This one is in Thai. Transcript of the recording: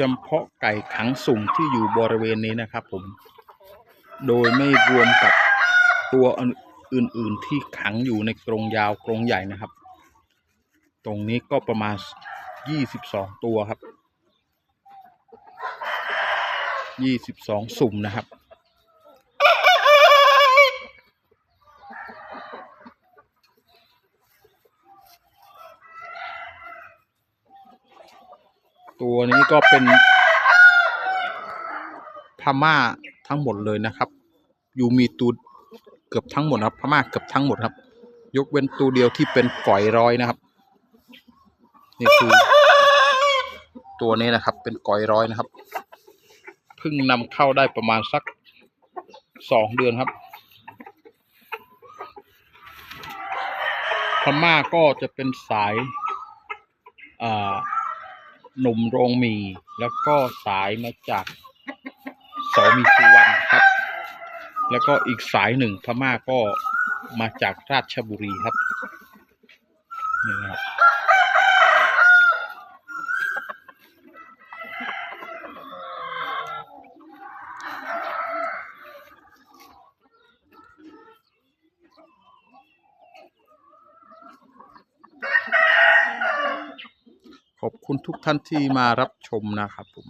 จำเพาะไก่ขังสุ่มที่อยู่บริเวณนี้นะครับผม โดยไม่รวมกับตัวอื่นๆที่ขังอยู่ในกรงยาวกรงใหญ่นะครับ ตรงนี้ก็ประมาณ 22 ตัวครับ 22 สุ่มนะครับ ตัวนี้ก็เป็นพม่าทั้งหมดเลยนะครับ อยู่มีตัวเกือบทั้งหมดครับพม่าเกือบทั้งหมดครับ ยกเว้นตัวเดียวที่เป็นฝอยร้อยนะครับ นี่คือตัวนี้นะครับ เป็นกอยร้อยนะครับเพิ่งนำเข้าได้ประมาณสักสองเดือนครับพม่าก็จะเป็นสายอ่า หนุ่มโรงมี แล้วก็สายมาจากสมีสุวรรณครับ แล้วก็อีกสายหนึ่งพม่าก็มาจากราชบุรีครับนี่นะครับ ขอบคุณทุกท่านที่มารับชมนะครับผม